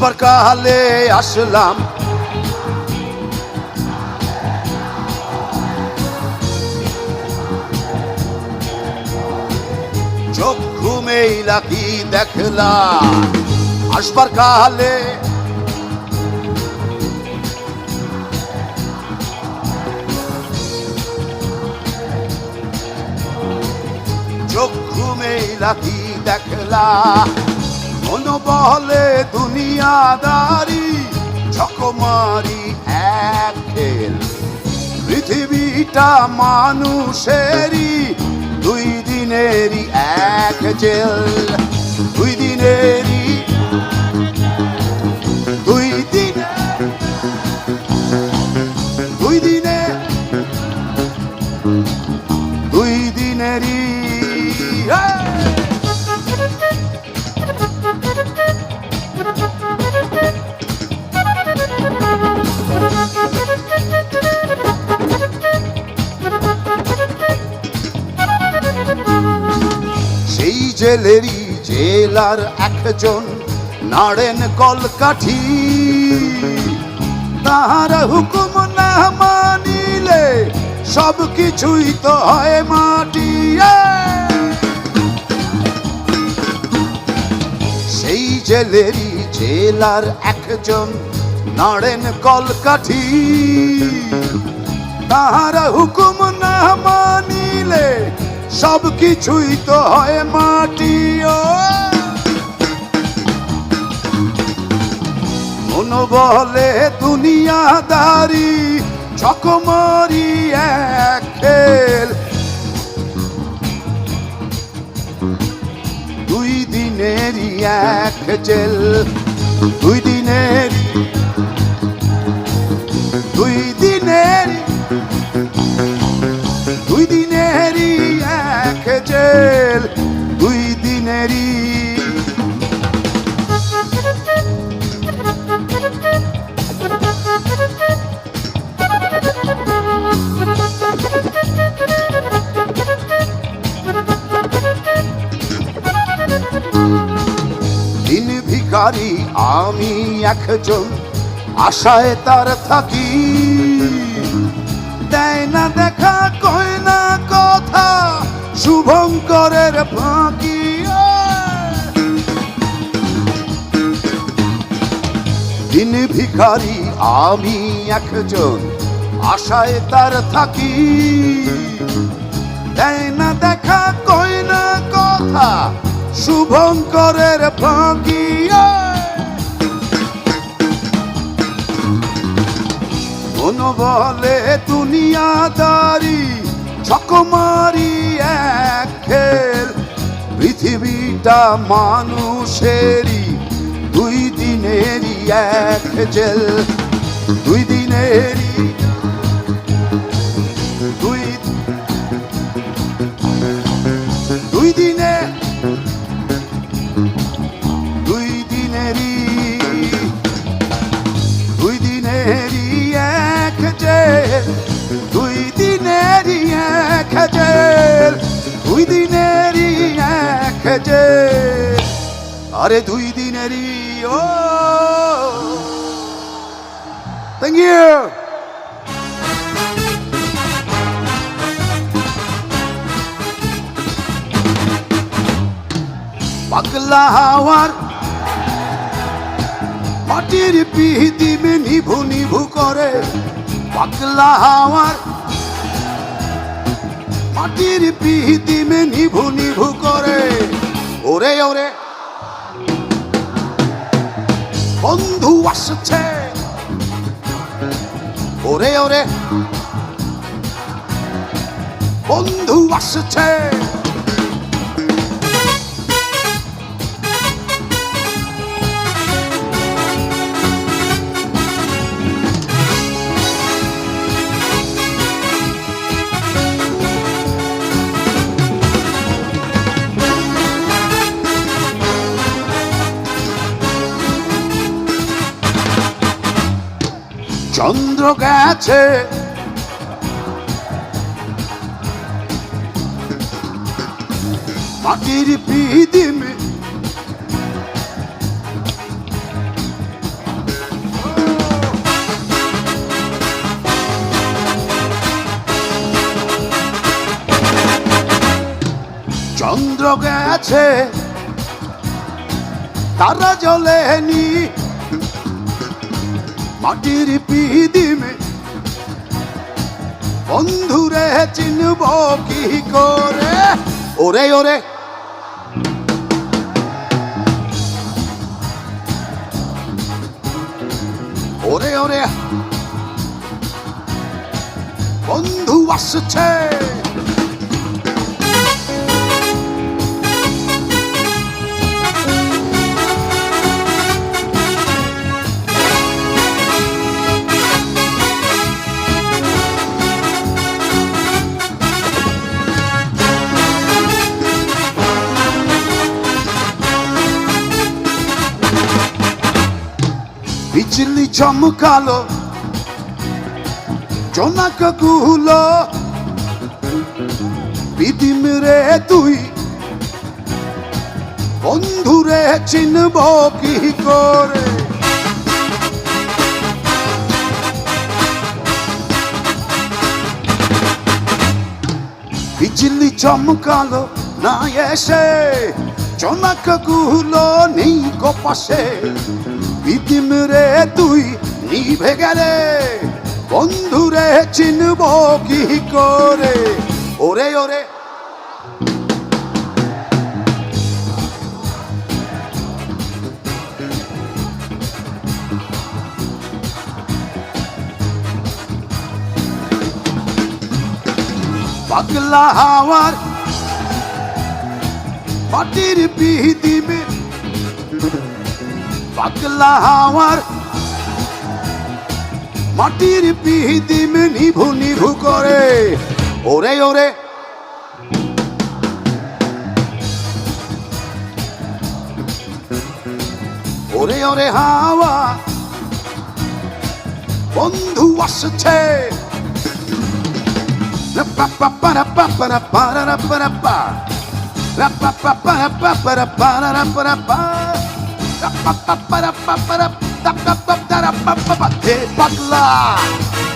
আসবার কালে আসলাম। চোখ ঘুমেই লাকি দেখলাম আসবার কালে। চোখ ঘুমেই লাকি দেখলাম বলে দুনিয়াদারি? ঝকমারি এক খেল পৃথিবীটা মানুষেরই দুই দিনেরই এক জেল। দুই দিনেরই একজন নাড়েন কলকাঠি। তাহার হুকুম না মানিলে সব কিছুই তো হয় মাটি সেই জেলেরই জেলার একজন নাড়েন কলকাঠি। তাহার হুকুম না মানিলে সব কিছুই তো হয় মাটি ও মন বলে দুনিয়াদারি ছকমারি এক খেল। দুই দিনেরই এক জেল দুই দিনের দুই দিনের দুই দিনেরই এক জেল দুই ভিখারি আমি একজন, আশায় তার থাকি। দেয় না দেখা, কয় না কথা, শুভঙ্করের ফাঁকি। দিন ভিখারি, আমি একজন, আশায় তার থাকি। দেয় না দেখা, কয় না কথা শুভঙ্করের ফাঁকি মন বলে দুনিয়াদারি চকমারি এক খেল। পৃথিবীটা মানুষেরই, দুই দিনেরই এক জেল। দুই দিনেরই আরে দুই দিনেরই, ও। থ্যাংক ইউ পাগলা হাওয়ার মাটির পিহিদিমে নিভু নিভু করে। পাগলা হাওয়ার মাটির পিহিদিমে নিভু নিভু করে। ওরে ওরে। বন্ধু আসছে। ওরে ওরে। বন্ধু আসছে। চন্দ্র গেছে। মাটির পিদিমে চন্দ্র গেছে। তারা জলেনি মাটির পিদিমে। বন্ধুরে চিনব কি করে? ওরে ওরে। ওরে ওরে। বন্ধু আসছে। বিজলি চমকালো, জোনাকগুলো বিদিম রে তুই বন্ধুরে চিনব কি করে? বিজলি চমকালো না এসে, জোনাকগুলো নেই কপাশে বিদিম রে তুই, নিভে গেলে। বন্ধুরে চিনব কি করে? ওরে ওরে। পাগলা হাওয়ার মাটির পিদিমে পাগলা হাওয়ার। মাটির পিদিম নিভু নিভু করে। ওরে ওরে। ওরে ওরে হাওয়া। বন্ধু আসছে। হে পাগলা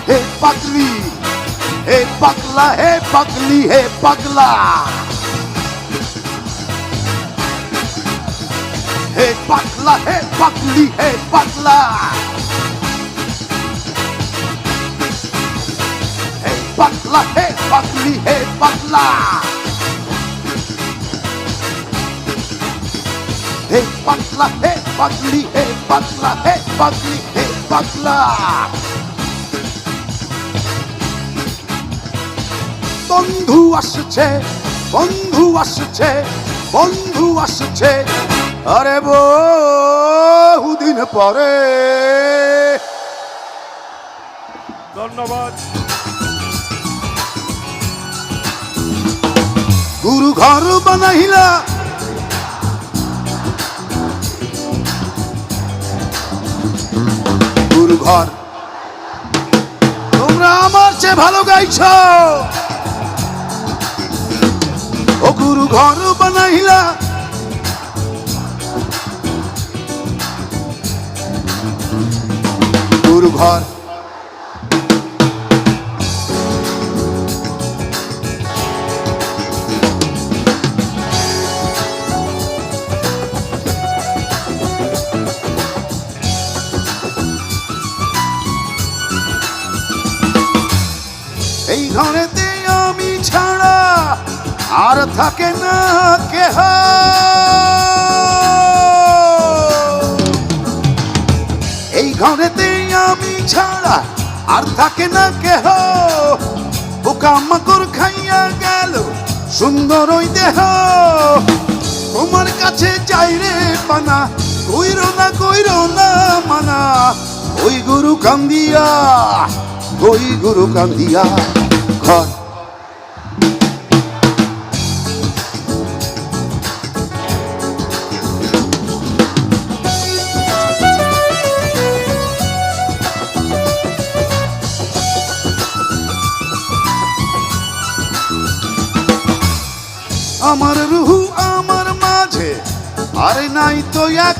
হে পাগলি হে পাগলা হে পাগলি হে পাগলা হে পাগলা হে পাগলি হে পাগলা হে পাগলা হে পাগলি হে পাগলা হে পাগলা হে পাগলি হে পাগলা হে পাগলি হে পাগলা বন্ধু আসছে বন্ধু আসছে বন্ধু আসছে। আরে বহুদিন পরে। ধন্যবাদ। গুরু ঘর বানাইলা গুরু ঘর। তোমরা আমার চেয়ে ভালো গাইছ। ও গুরু ঘর বানাইলা। গুরু ঘর। থাকে না কেহ। এই ঘরেতে আমি ছাড়া আর থাকে না কেহ। বোকা মাকড় খাইয়া গেল সুন্দর ওই দেহ। তোমার কাছে চাই রে পানা, কইর না কইর না মানা। ওই গুরু কান্দিয়া, ওই গুরু কান্দিয়া, ঘর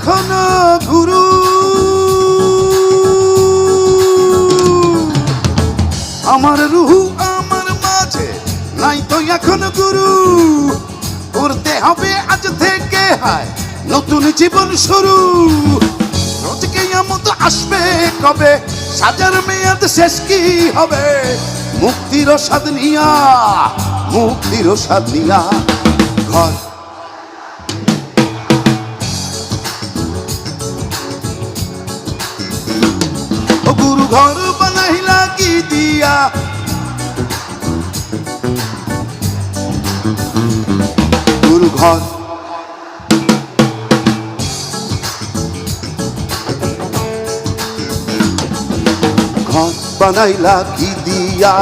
এখনও গুরু আমার রুহু আমার মাঝে নাই তো এখন গুরু। করতে হবে আজ থেকে হায় নতুন জীবন শুরু। রোজকে মতো আসবে কবে? সাজার মেয়াদ শেষ কি হবে? মুক্তির স্বাদ নিয়া, মুক্তির স্বাদ নিয়া ঘর ঘর বানাইলা কি দিয়া? গুরু ঘর। ঘর বানাইলা কি দিয়া?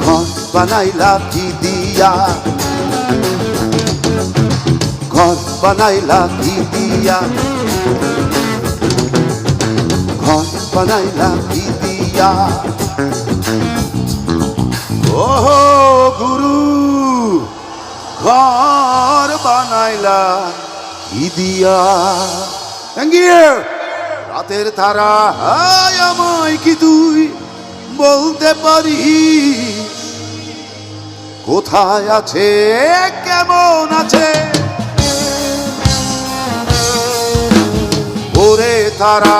ঘর বানাইলা কি দিয়া? ঘর বানাইলা কি দিয়া? ঘর বানাইলা কি দিয়া ওহো, গুরু, ঘর বানাইলা কি দিয়া থ্যাংক ইউ রাতের তারা হায় আমায় কি তুই বলতে পারি কোথায় আছে, কেমন আছে? ওরে তারা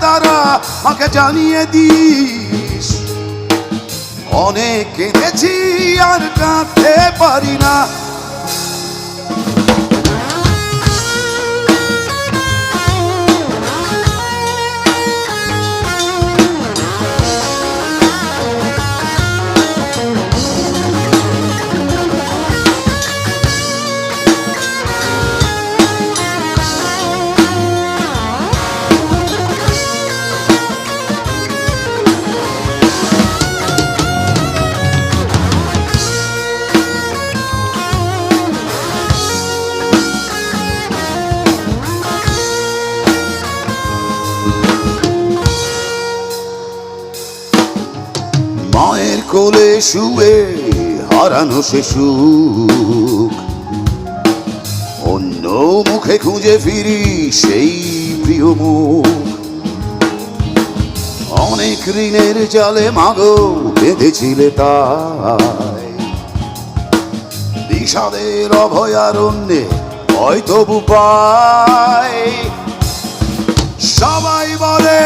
তারা আমাকে জানিয়ে দিস। অনেক কেঁদেছি আর কাঁদতে পারি না। শুয়ে হারানো সে সুখ অন্য মুখে খুঁজে ফিরি সেই প্রিয় মুখ। অনেক ঋণের জালে মাগো বেঁধেছিলে তাই। বিষাদের অভয়ারণ্যে হয়তো বুপায় সবাই বলে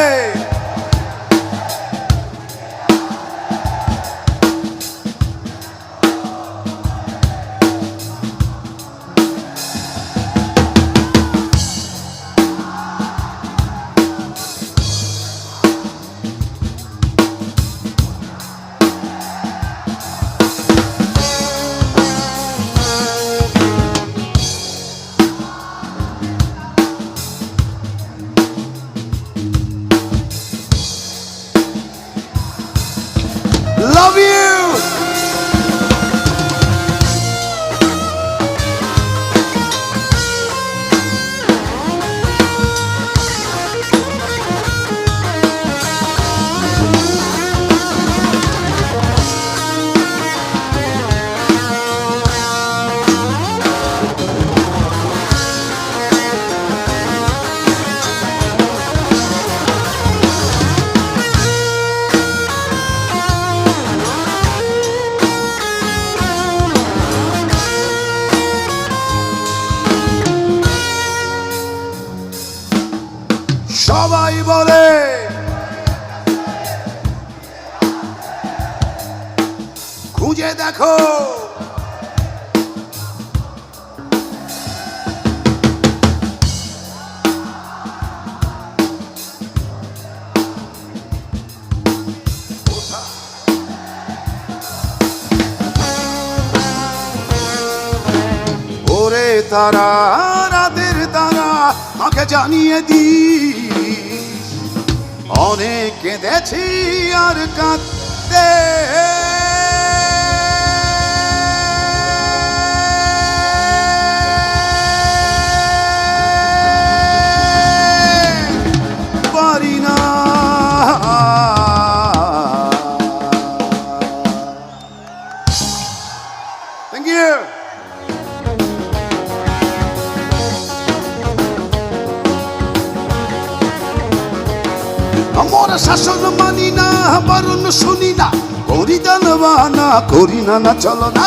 করি না না, চলো না।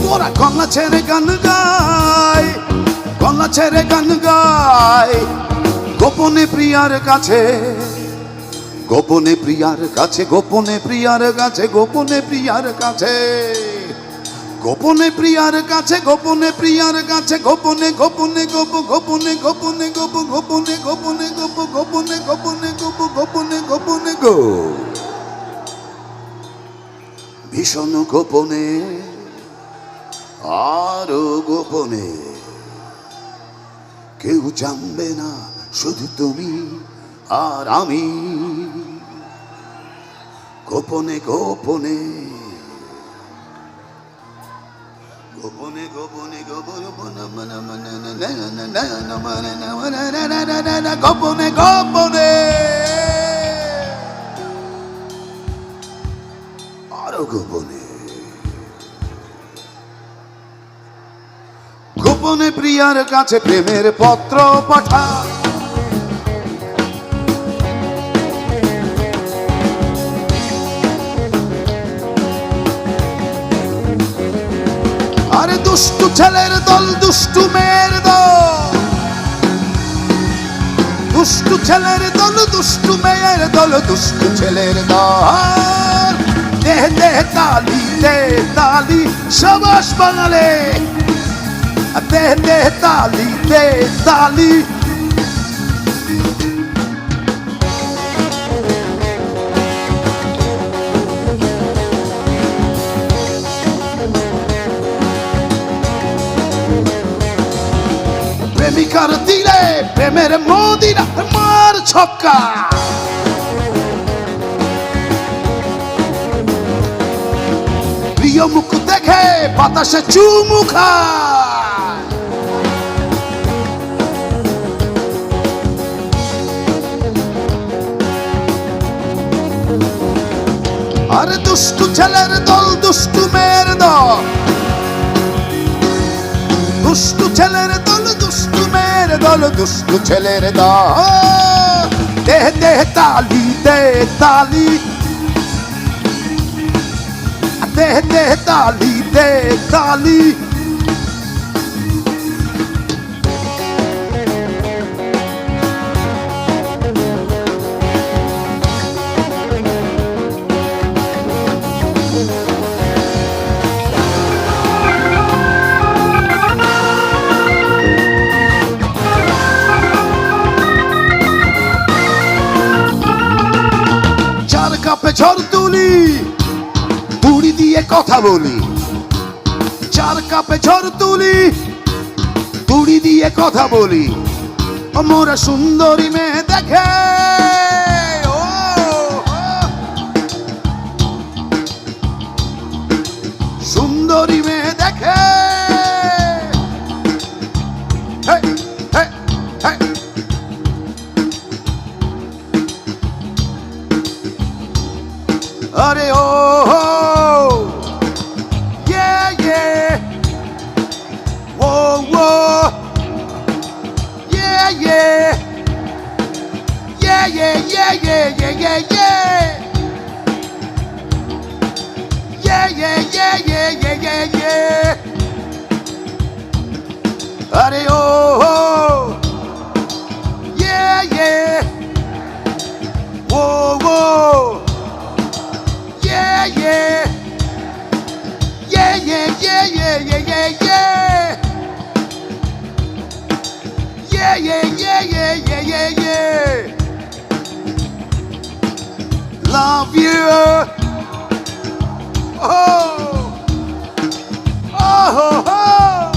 তোরা কলা ছেড়ে গান গাই কলা ছেড়ে গান গাই গোপনে প্রিয়ার কাছে, গোপনে প্রিয়ার কাছে, গোপনে প্রিয়ার কাছে, গোপনে প্রিয়ার কাছে। গোপনে প্রিয়ার কাছে, গোপনে প্রিয়ার কাছে, গোপনে গোপনে, গোপ, গোপনে গোপনে, গোপ, গোপনে গোপনে, গোপ, গোপনে গোপনে, গোপ, গোপনে গোপনে, গো। ভীষণ গোপনে, আরও গোপনে। কেউ জানবে না শুধু তুমি আর আমি। গোপনে গোপনে গোপনে গোপনে গোপনে প্রিয়ার কাছে প্রেমের পত্র পাঠা দুষ্টু ছেলের দল, দুষ্টু মেয়ের দল। দুষ্টু ছেলের দল, দুষ্টু মেয়ের দল, দুষ্টু ছেলের দল। দেহ দেহ তালি দেহ তালি, সবাস বাঙালে। দেহ দেহ তালি দেহ তালি প্রেমিকার দিলে প্রেমের মদিরা মার ছক্কা। প্রিয় মুখ দেখে বাতাসে চুমুখা আরে দুষ্টু ছেলের দল দুষ্টু মেয়ের দল দুষ্টু ছেলের দল, দুষ্টু মেয়ের দল, দুষ্টু ছেলের দল। দেহ দেহ, তালি দেহ তালি। দেহ দেহ, তালি দেহ, তালি। কথা বলি। চার কাপে ঝড় তুলি তুড়ি দিয়ে কথা বলি। মোরা সুন্দরী মেয়ে দেখে। Love you. Oh. Oh, oh, oh.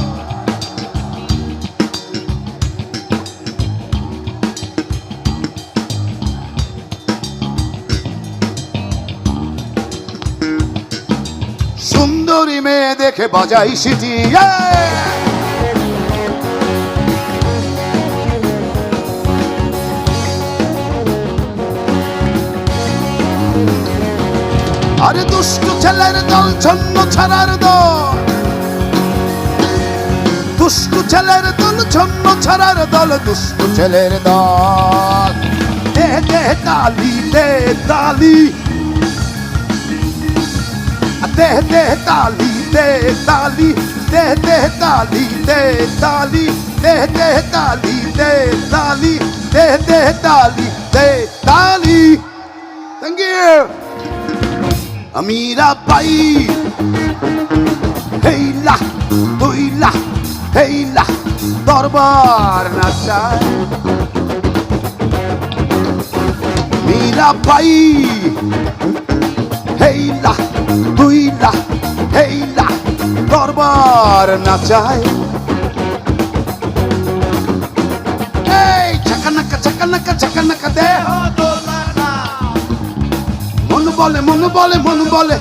সুন্দরী মেয়ে দেখে বাজাই সিটি cellerden çöndü çarardı. Duşku cellerden çöndü çarardı. Duşku cellerden De de dali de dali. De de dali de dali. De de dali de dali. De de dali de dali. De de dali de dali আমিরা পাই। হেইলা হইলা হেইলা দরবার নাচায়। মীরা পাই। হেইলা হইলা হেইলা দরবার নাচায়। এই চাকানাকা চাকানাকা চাকানাকা দেহ মন বলে, মন বলে মন বলে।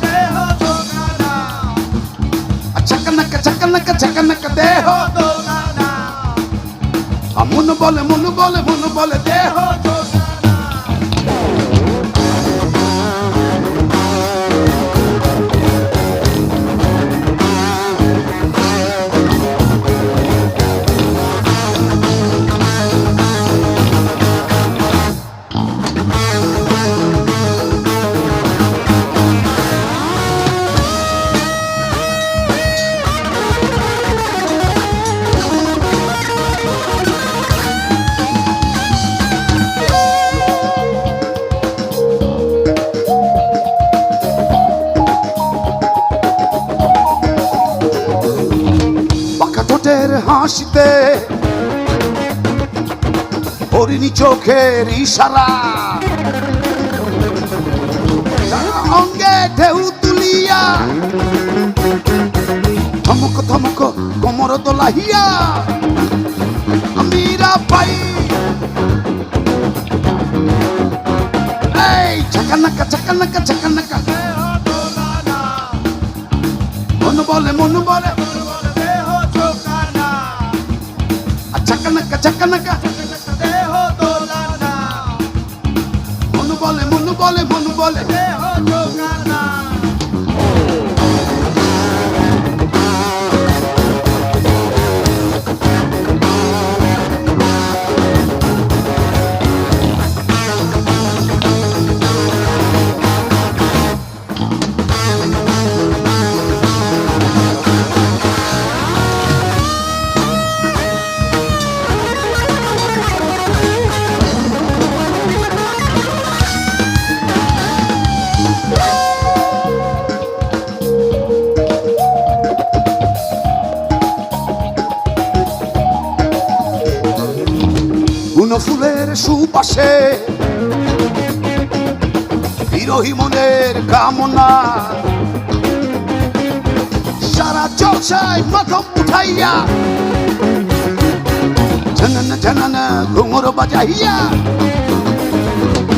চাকানাকা চাকানাকা চাকানাকা দেহ মন বলে মন বলে মন বলে, দেহ চোখের ইশারা। অঙ্গে ঢেউ তুলিয়া। থমক থমক কোমর দোলাহিয়া। আমিরা পাই। এই চাকানাকা চাকানাকা চাকানাকা মন বলে মন বলে। চাকানাকা চাকানাকা মন বলে। বিরোহী মনের কামনা। সারা চর্চায় মাথম উঠাইয়া ঝনন ঝনন ঘুমর বাজাইয়া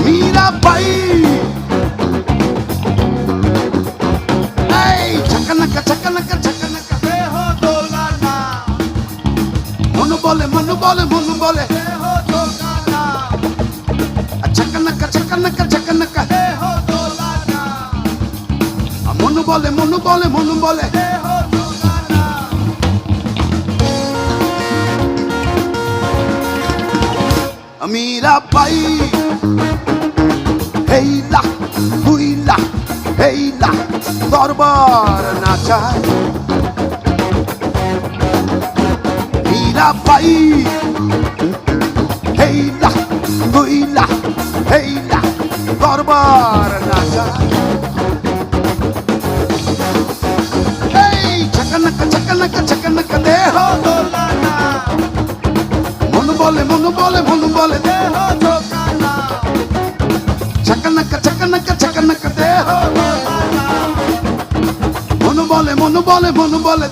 মীরা পাই এই ছকনকা ছকনকা ছকনকা মন বলে মন বলে মন বলে বলে মন বলে। মীরা পাই হেইলা, হুইলা, হেইলা, দরবার নাচায় মীরা পাই হেইলা, হুইলা, হেইলা, দরবার বলে দেহ ছকনকা ছকনকা ছকনকা দেহ মন বলে মন বলে মন বলে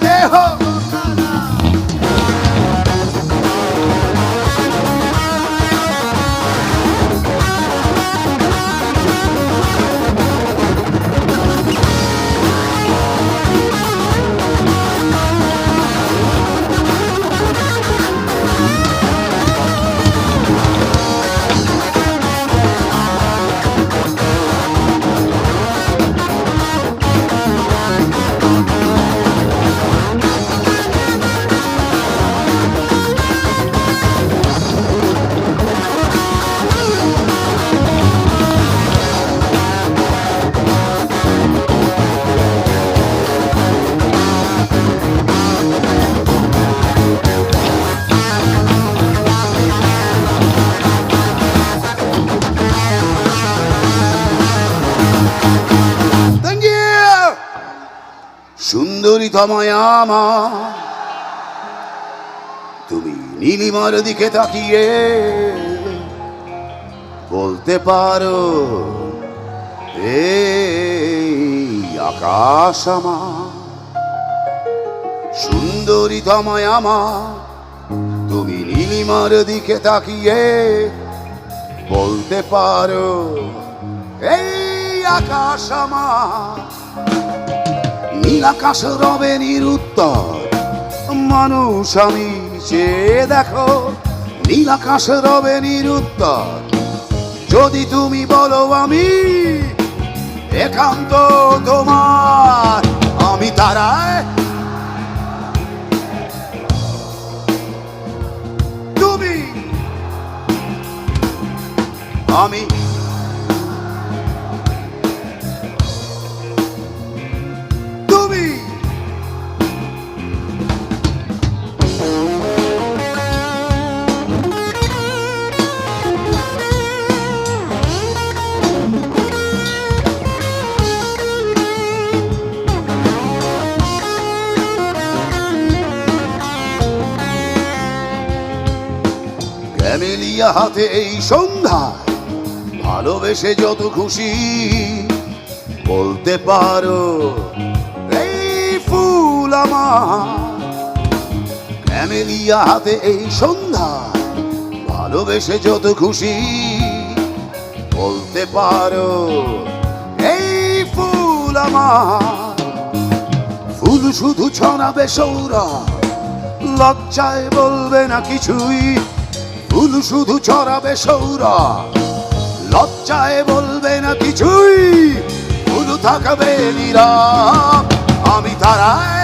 তুমি নীলিমার দিকে তাকিয়ে বলতে পারো, এই আকাশ আমার, সুন্দরীতময় আমার। তুমি নীলিমার দিকে তাকিয়ে বলতে পারো, এই আকাশ আমার। নীল আকাশ রবে নিরুত্তর। মানুষ আমি চেয়ে দেখো নীল আকাশ রবে নিরুত্তর। যদি তুমি বলো আমি, একান্ত তোমার, আমি তারায় তুমি। আমি ক্যামেলিয়া হাতে এই সন্ধ্যা। ভালোবেসে যত খুশি বলতে পারো, এই ফুল আমার। হাতে এই সন্ধ্যা, ভালোবেসে যত খুশি বলতে পারো, এই ফুল ফুল শুধু ছড়াবে সৌরা লজ্জায় বলবে না কিছুই। ফুল শুধু চড়াবে সৌরা। লজ্জায় বলবে না কিছুই ফুল থাকবে নীরব আমি তারায়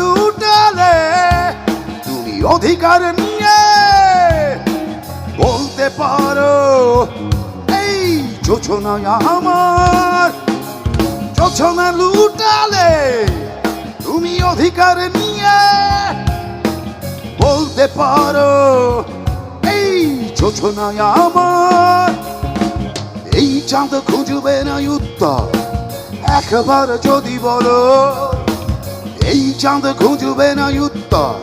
লুটালে, তুমি অধিকার নিয়ে বলতে পারো, এই যোছনা আমার যোছনা লুটালে, তুমি অধিকার নিয়ে বলতে পারো, এই যোছনা আমার এই চাঁদ খুঁজবে না উত্তর। একবার যদি বলো এই চাঁদ খুঁজবে না উত্তর।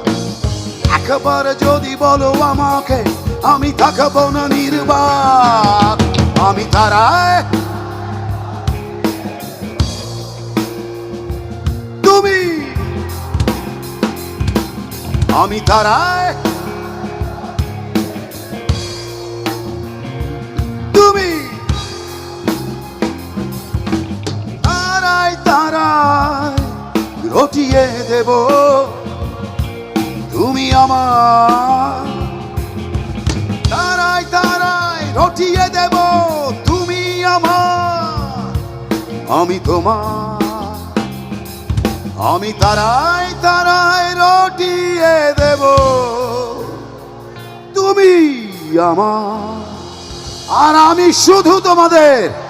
একবার যদি বলো আমাকে, আমি থাকব না নির্বাক। আমি তারায়। তুমি। আমি তারায়। তুমি। তারায় তারায়। রটিয়ে দেব। তুমি আমার। তারায় তারায় রটিয়ে দেব। তুমি আমার। আমি তোমার। আমি তারায় তারায় রটিয়ে দেব। তুমি আমার। আর আমি শুধু তোমাদের